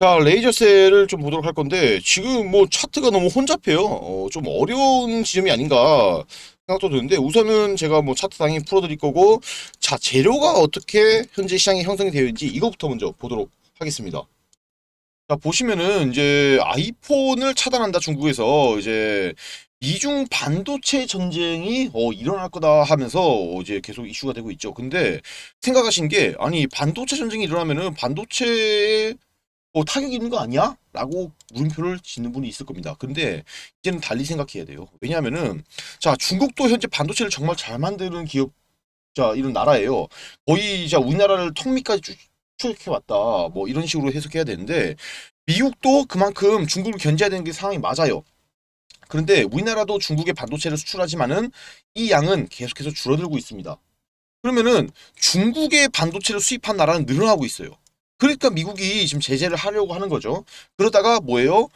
자, 레이저셀을 좀 보도록 할 건데, 지금 뭐 차트가 너무 혼잡해요. 어, 좀 어려운 지점이 아닌가 생각도 드는데, 우선은 제가 뭐 차트 당연히 풀어드릴 거고, 자, 재료가 어떻게 현재 시장에 형성이 되어 있는지 이것부터 먼저 보도록 하겠습니다. 자, 보시면은 이제 아이폰을 차단한다 중국에서 이제 미중 반도체 전쟁이 어, 일어날 거다 하면서 어, 이제 계속 이슈가 되고 있죠. 근데 생각하신 게 아니 반도체 전쟁이 일어나면은 반도체에 어, 타격이 있는 거 아니야? 라고 물음표를 짓는 분이 있을 겁니다. 근데 이제는 달리 생각해야 돼요. 왜냐하면은 자 중국도 현재 반도체를 정말 잘 만드는 기업 자 이런 나라예요. 거의 자 우리나라를 턱 밑까지 쭉 추격해 왔다. 뭐 이런 식으로 해석해야 되는데 미국도 그만큼 중국을 견제해야 되는 게 상황이 맞아요. 그런데 우리나라도 중국에 반도체를 수출하지만은 이 양은 계속해서 줄어들고 있습니다. 그러면은 중국의 반도체를 수입한 나라는 늘어나고 있어요. 그러니까 미국이 지금 제재를 하려고 하는 거죠. 그러다가 뭐예요?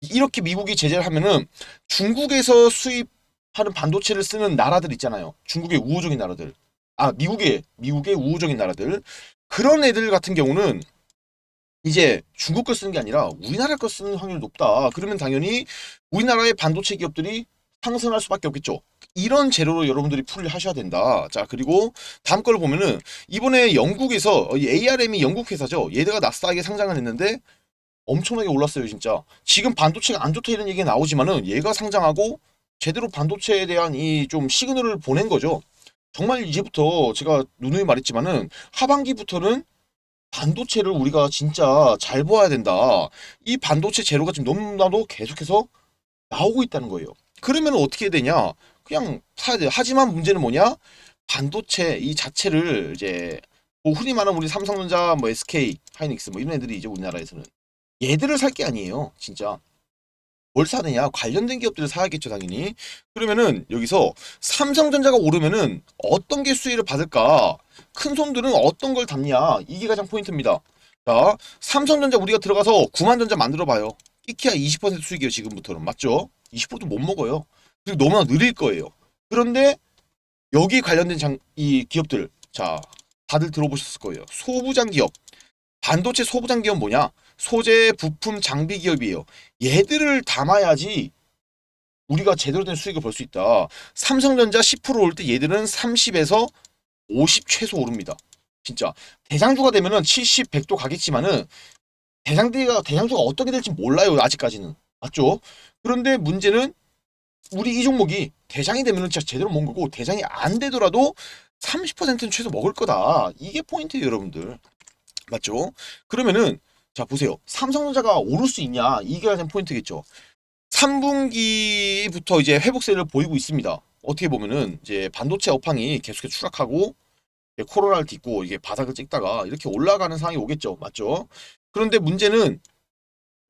이렇게 미국이 제재를 하면은 중국에서 수입하는 반도체를 쓰는 나라들 있잖아요. 중국의 우호적인 나라들. 아, 미국의 미국의 우호적인 나라들. 그런 애들 같은 경우는 이제 중국 걸 쓰는 게 아니라 우리나라 걸 쓰는 확률이 높다. 그러면 당연히 우리나라의 반도체 기업들이 상승할 수밖에 없겠죠. 이런 재료로 여러분들이 풀을 하셔야 된다. 자, 그리고 다음 걸 보면은 이번에 영국에서 이 ARM이 영국 회사죠. 얘네가 나스닥에 상장을 했는데 엄청나게 올랐어요, 진짜. 지금 반도체가 안 좋다 이런 얘기가 나오지만은 얘가 상장하고 제대로 반도체에 대한 이 좀 시그널을 보낸 거죠. 정말 이제부터 제가 누누이 말했지만은 하반기부터는 반도체를 우리가 진짜 잘 보아야 된다. 이 반도체 재료가 지금 너무나도 계속해서 나오고 있다는 거예요. 그러면 어떻게 되냐? 그냥 사야 돼요. 하지만 문제는 뭐냐? 반도체 이 자체를 이제 뭐 흔히 말하는 우리 삼성전자, 뭐 SK, 하이닉스 뭐 이런 애들이 이제 우리나라에서는 얘들을 살 게 아니에요. 진짜. 뭘 사느냐? 관련된 기업들을 사야겠죠, 당연히. 그러면은 여기서 삼성전자가 오르면은 어떤 게 수혜를 받을까? 큰 손들은 어떤 걸 담냐? 이게 가장 포인트입니다. 자, 삼성전자 우리가 들어가서 9만 전자 만들어 봐요. 끼키야 20% 수익이에요, 지금부터는. 맞죠? 20%도 못 먹어요. 그리고 너무나 느릴 거예요. 그런데 여기 관련된 장, 이 기업들, 자, 다들 들어보셨을 거예요. 소부장 기업. 반도체 소부장 기업 뭐냐? 소재, 부품, 장비 기업이에요. 얘들을 담아야지 우리가 제대로 된 수익을 벌 수 있다. 삼성전자 10%올 때 얘들은 30에서 50 최소 오릅니다. 진짜 대장주가 되면은 70, 100도 가겠지만은 대장대가 대장주가 어떻게 될지 몰라요 아직까지는 맞죠? 그런데 문제는 우리 이 종목이 대장이 되면은 진짜 제대로 먹은 거고 대장이 안 되더라도 30%는 최소 먹을 거다. 이게 포인트예요, 여러분들. 맞죠? 그러면은 자 보세요. 삼성전자가 오를 수 있냐? 이게 가장 포인트겠죠. 3분기부터 이제 회복세를 보이고 있습니다. 어떻게 보면은 이제 반도체 업황이 계속해서 추락하고 코로나를 딛고 이게 바닥을 찍다가 이렇게 올라가는 상황이 오겠죠. 맞죠? 그런데 문제는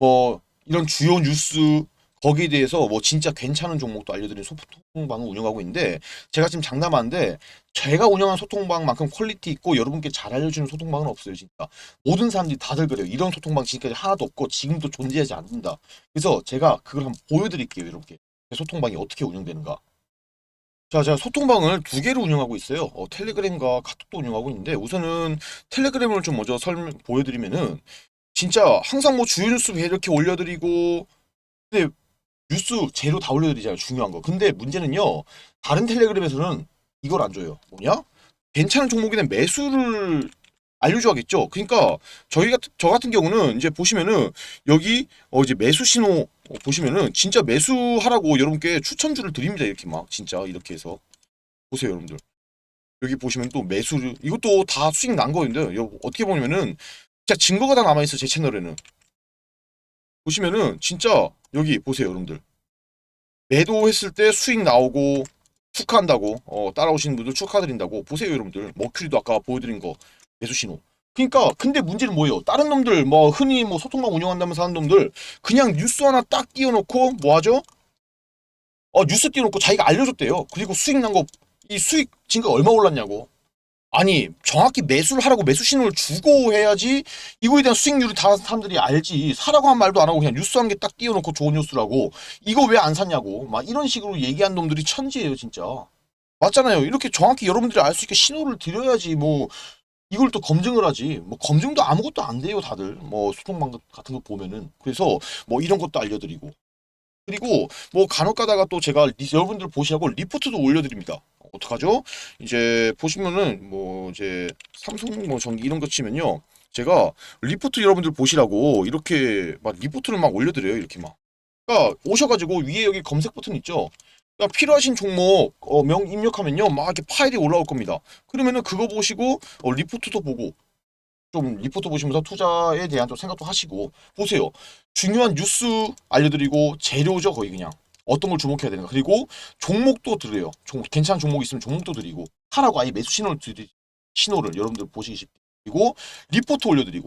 뭐 이런 주요 뉴스 거기에 대해서 뭐 진짜 괜찮은 종목도 알려드리는 소통방을 운영하고 있는데 제가 지금 장담하는데 제가 운영한 소통방만큼 퀄리티 있고 여러분께 잘 알려주는 소통방은 없어요 진짜. 모든 사람들이 다들 그래요. 이런 소통방 지금까지 하나도 없고 지금도 존재하지 않는다. 그래서 제가 그걸 한번 보여드릴게요 이렇게 소통방이 어떻게 운영되는가. 자, 제가 소통방을 두 개를 운영하고 있어요. 어, 텔레그램과 카톡도 운영하고 있는데 우선은 텔레그램을 좀 먼저 설명 보여드리면은 진짜 항상 뭐 뉴스 왜 이렇게 올려드리고 근데 뉴스 재료 다 올려드리잖아요. 중요한 거. 근데 문제는요. 다른 텔레그램에서는 이걸 안 줘요. 뭐냐? 괜찮은 종목에는 매수를 알려줘야겠죠. 그러니까 저희 같은 저 같은 경우는 이제 보시면은 여기 어 이제 매수 신호 어, 보시면은 진짜 매수하라고 여러분께 추천주를 드립니다. 이렇게 막 진짜 이렇게 해서 보세요, 여러분들. 여기 보시면 또 매수를 이것도 다 수익 난 거인데 요 어떻게 보면은 진짜 증거가 다 남아 있어 제 채널에는. 보시면은 진짜 여기 보세요, 여러분들. 매도했을 때 수익 나오고 축하한다고 어, 따라오시는 분들 축하드린다고 보세요 여러분들. 머큐리도 아까 보여드린 거 매수 신호. 그러니까 근데 문제는 뭐예요? 다른 놈들 뭐 흔히 뭐 소통방 운영한다면서 하는 놈들 그냥 뉴스 하나 딱 띄워놓고 뭐 하죠? 어 뉴스 띄워놓고 자기가 알려줬대요. 그리고 수익 난 거 이 수익 증가 얼마 올랐냐고 아니 정확히 매수를 하라고 매수 신호를 주고 해야지 이거에 대한 수익률을 다 사람들이 알지. 사라고 한 말도 안 하고 그냥 뉴스 한 개 딱 띄워놓고 좋은 뉴스라고. 이거 왜 안 샀냐고. 막 이런 식으로 얘기한 놈들이 천지예요 진짜. 맞잖아요. 이렇게 정확히 여러분들이 알 수 있게 신호를 드려야지 뭐 이걸 또 검증을 하지. 뭐 검증도 아무것도 안 돼요 다들. 뭐 소통방 같은 거 보면은. 그래서 뭐 이런 것도 알려드리고. 그리고 뭐 간혹 가다가 또 제가 리- 여러분들 보시라고 리포트도 올려드립니다 어떡하죠? 이제 보시면은 뭐 이제 삼성 뭐 전기 이런 거 치면요. 제가 리포트 여러분들 보시라고 이렇게 막 리포트를 막 올려드려요 이렇게 막. 그러니까 오셔가지고 위에 여기 검색 버튼 있죠? 그러니까 필요하신 종목 어, 명 입력하면요. 막 이렇게 파일이 올라올 겁니다. 그러면은 그거 보시고 어, 리포트도 보고 좀 리포트 보시면서 투자에 대한 좀 생각도 하시고 보세요. 중요한 뉴스 알려드리고 재료죠 거의 그냥 어떤 걸 주목해야 되는가. 그리고 종목도 드려요. 종목 괜찮은 종목 있으면 종목도 드리고 하라고 아예 매수 신호를 드리 신호를 여러분들 보시기 쉽게. 그리고 리포트 올려드리고.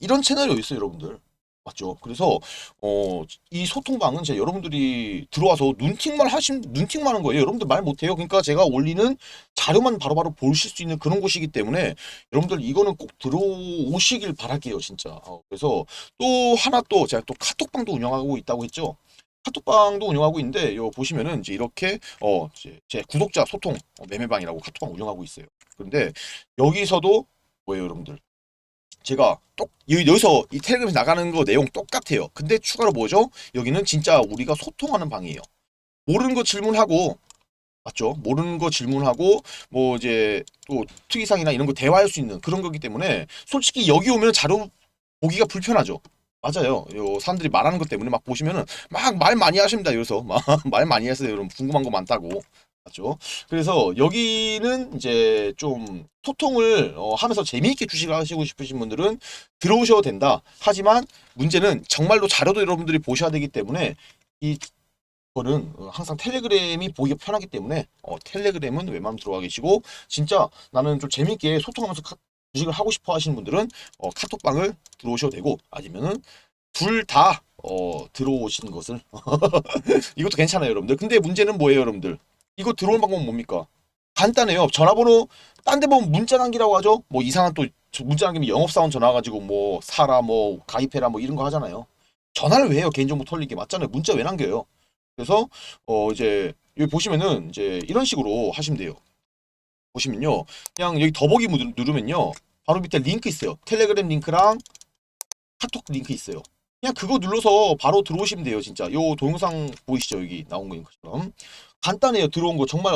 이런 채널이 어디 있어요 여러분들? 맞죠? 그래서 어 이 소통방은 제가 여러분들이 들어와서 눈팅만 하신 눈팅만 하는 거예요. 여러분들 말 못해요. 그러니까 제가 올리는 자료만 바로바로 보실 수 있는 그런 곳이기 때문에 여러분들 이거는 꼭 들어오시길 바랄게요 진짜. 어, 그래서 또 하나 또 제가 또 카톡방도 운영하고 있다고 했죠 카톡방도 운영하고 있는데 요 보시면은 이제 이렇게 어 제 구독자 소통 어, 매매방이라고 카톡방 운영하고 있어요. 그런데 여기서도 뭐예요 여러분들? 제가 똑 여- 여기서 이 텔레그램에서 나가는 거 내용 똑같아요. 근데 추가로 뭐죠? 여기는 진짜 우리가 소통하는 방이에요. 모르는 거 질문하고 맞죠? 모르는 거 질문하고 뭐 이제 또 특이사항이나 이런 거 대화할 수 있는 그런 거기 때문에 솔직히 여기 오면 자료 보기가 불편하죠 맞아요. 요 사람들이 말하는 것 때문에 막 보시면은 막 말 많이 하십니다. 여기서 막 말 많이 하세요 여러분 궁금한 거 많다고. 맞죠? 그래서 여기는 이제 좀 소통을 어, 하면서 재미있게 주식을 하시고 싶으신 분들은 들어오셔도 된다. 하지만 문제는 정말로 자료도 여러분들이 보셔야 되기 때문에 이 거는 어, 항상 텔레그램이 보기가 편하기 때문에 어, 텔레그램은 웬만하면 들어가 계시고 진짜 나는 좀 재밌게 소통하면서 카- 주식을 하고 싶어 하시는 분들은 어, 카톡방을 들어오셔도 되고 아니면은 둘다 어, 들어오시는 것을. 이것도 괜찮아요 여러분들. 근데 문제는 뭐예요 여러분들? 이거 들어오는 방법은 뭡니까? 간단해요. 전화번호 딴 데 보면 문자 남기라고 하죠? 뭐 이상한 또 저- 문자 남기면 영업사원 전화 가지고 뭐 사라 뭐 가입해라 뭐 이런 거 하잖아요. 전화를 왜 해요? 개인정보 털리게. 맞잖아요. 문자 왜 남겨요? 그래서 어 이제 여기 보시면은 이제 이런 식으로 하시면 돼요. 보시면요. 그냥 여기 더보기 누르- 누르면요. 바로 밑에 링크 있어요. 텔레그램 링크랑 카톡 링크 있어요. 그냥 그거 눌러서 바로 들어오시면 돼요. 진짜. 요 동영상 보이시죠? 여기 나온 거처럼. 간단해요. 들어온 거 정말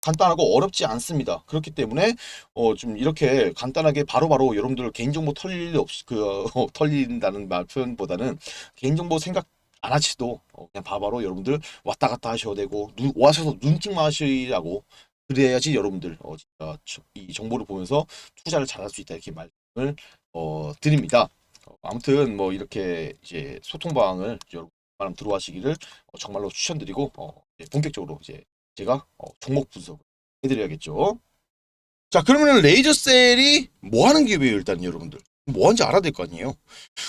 간단하고 어렵지 않습니다. 그렇기 때문에 어 좀 이렇게 간단하게 바로바로 여러분들 개인정보 털릴 일 없이 그 어, 털린다는 말 표현보다는 개인정보 생각 안 하시도 어, 그냥 바로바로 여러분들 왔다 갔다 하셔도 되고 눈, 와셔서 눈팅만 하시라고 그래야지 여러분들 어, 이 정보를 보면서 투자를 잘할 수 있다 이렇게 말씀을 어, 드립니다. 어, 아무튼 뭐 이렇게 이제 소통 방을 여러분 많은 들어와시기를 어, 정말로 추천드리고 어, 이제 본격적으로 이제 제가 어, 종목 분석을 해드려야겠죠. 자 그러면 레이저 셀이 뭐 하는 기업이에요 일단 여러분들 뭐 하는지 알아야 될 거 아니에요.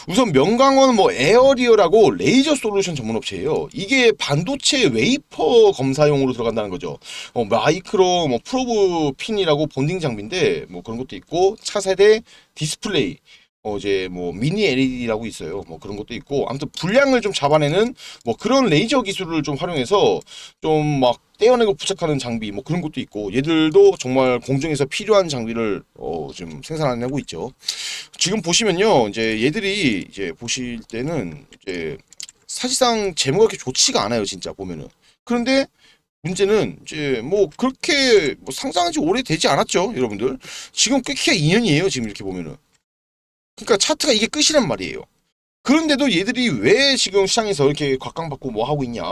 우선 명강원 뭐 에어리어라고 레이저 솔루션 전문 업체예요. 이게 반도체 웨이퍼 검사용으로 들어간다는 거죠. 어, 마이크로 뭐 프로브 핀이라고 본딩 장비인데 뭐 그런 것도 있고 차세대 디스플레이 어 이제 뭐 미니 LED라고 있어요. 뭐 그런 것도 있고 아무튼 불량을 좀 잡아내는 뭐 그런 레이저 기술을 좀 활용해서 좀막 떼어내고 부착하는 장비 뭐 그런 것도 있고 얘들도 정말 공정에서 필요한 장비를 어 지금 생산하고 있죠. 지금 보시면요, 이제 얘들이 이제 보실 때는 이제 사실상 재무가 그렇게 좋지가 않아요, 진짜 보면은. 그런데 문제는 이제 뭐 그렇게 뭐 상장한 지 오래되지 않았죠, 여러분들. 지금 꽤 키가 2년이에요, 지금 이렇게 보면은. 그러니까 차트가 이게 끝이란 말이에요. 그런데도 얘들이 왜 지금 시장에서 이렇게 곽강받고 뭐 하고 있냐?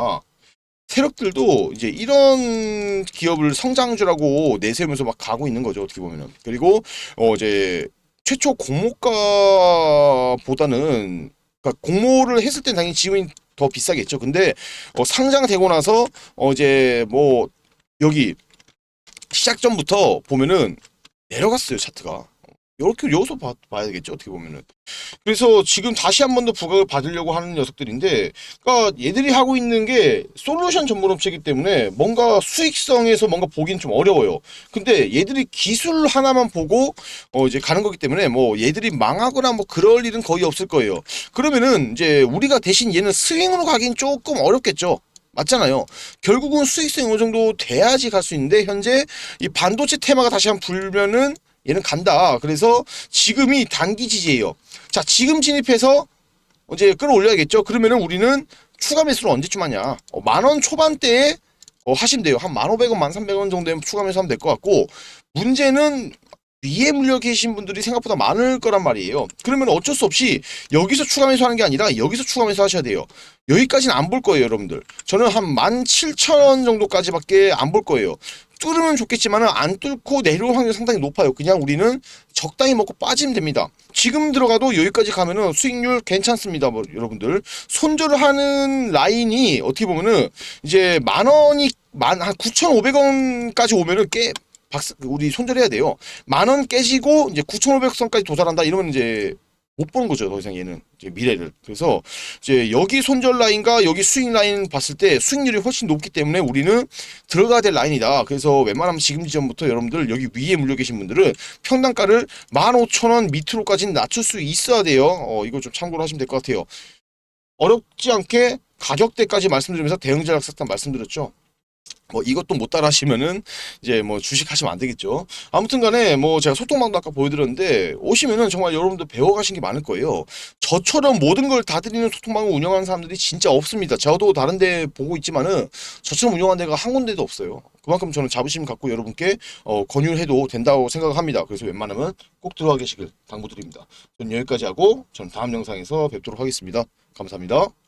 세력들도 이제 이런 기업을 성장주라고 내세우면서 막 가고 있는 거죠, 어떻게 보면은. 그리고 어 이제 최초 공모가보다는 그러니까 공모를 했을 땐 당연히 지분이 더 비싸겠죠. 근데 어, 상장되고 나서 어 이제 뭐 여기 시작 전부터 보면은 내려갔어요 차트가. 이렇게 여기서 봐, 봐야 되겠죠 어떻게 보면은. 그래서 지금 다시 한 번 더 부각을 받으려고 하는 녀석들인데, 그러니까 얘들이 하고 있는 게 솔루션 전문 업체이기 때문에 뭔가 수익성에서 뭔가 보긴 좀 어려워요. 근데 얘들이 기술 하나만 보고 어 이제 가는 거기 때문에 뭐 얘들이 망하거나 뭐 그럴 일은 거의 없을 거예요. 그러면은 이제 우리가 대신 얘는 스윙으로 가긴 조금 어렵겠죠. 맞잖아요. 결국은 수익성이 어느 정도 돼야지 갈 수 있는데 현재 이 반도체 테마가 다시 한번 불면은 얘는 간다. 그래서 지금이 단기 지지예요. 자, 지금 진입해서 이제 끌어올려야겠죠. 그러면은 우리는 추가 매수를 언제쯤 하냐? 어, 만원 초반대에 어, 하시면 돼요. 한 1,500원, 1,300원 정도에 추가 매수 하면 될 것 같고 문제는 위에 물려 계신 분들이 생각보다 많을 거란 말이에요. 그러면 어쩔 수 없이 여기서 추가 매수하는 게 아니라 여기서 추가 매수 하셔야 돼요. 여기까지는 안 볼 거예요, 여러분들. 저는 한 17,000원 정도까지밖에 안 볼 거예요. 뚫으면 좋겠지만은 안 뚫고 내려올 확률이 상당히 높아요. 그냥 우리는 적당히 먹고 빠지면 됩니다. 지금 들어가도 여기까지 가면은 수익률 괜찮습니다, 뭐 여러분들. 손절을 하는 라인이 어떻게 보면은 이제 만 원이 만 한 9,500원까지 오면은 꽤 박스 우리 손절해야 돼요. 만 원 깨지고 이제 9,500선까지 도달한다 이러면 이제 못 보는 거죠. 더 이상 얘는 이제 미래를. 그래서 이제 여기 손절 라인과 여기 수익 라인 봤을 때 수익률이 훨씬 높기 때문에 우리는 들어가야 될 라인이다. 그래서 웬만하면 지금 지점부터 여러분들 여기 위에 물려 계신 분들은 평단가를 15,000원 밑으로까지는 낮출 수 있어야 돼요. 어, 이거 좀 참고로 하시면 될 것 같아요. 어렵지 않게 가격대까지 말씀드리면서 대응 전략 삭단 말씀드렸죠. 뭐 이것도 못 따라 하시면은 이제 뭐 주식 하시면 안 되겠죠. 아무튼 간에 뭐 제가 소통방도 아까 보여드렸는데 오시면은 정말 여러분들 배워가신 게 많을 거예요. 저처럼 모든 걸 다 드리는 소통방을 운영하는 사람들이 진짜 없습니다. 저도 다른 데 보고 있지만은 저처럼 운영하는 데가 한 군데도 없어요. 그만큼 저는 자부심 갖고 여러분께 어, 권유해도 된다고 생각합니다. 그래서 웬만하면 꼭 들어가 계시길 당부드립니다. 저는 여기까지 하고 저는 다음 영상에서 뵙도록 하겠습니다. 감사합니다.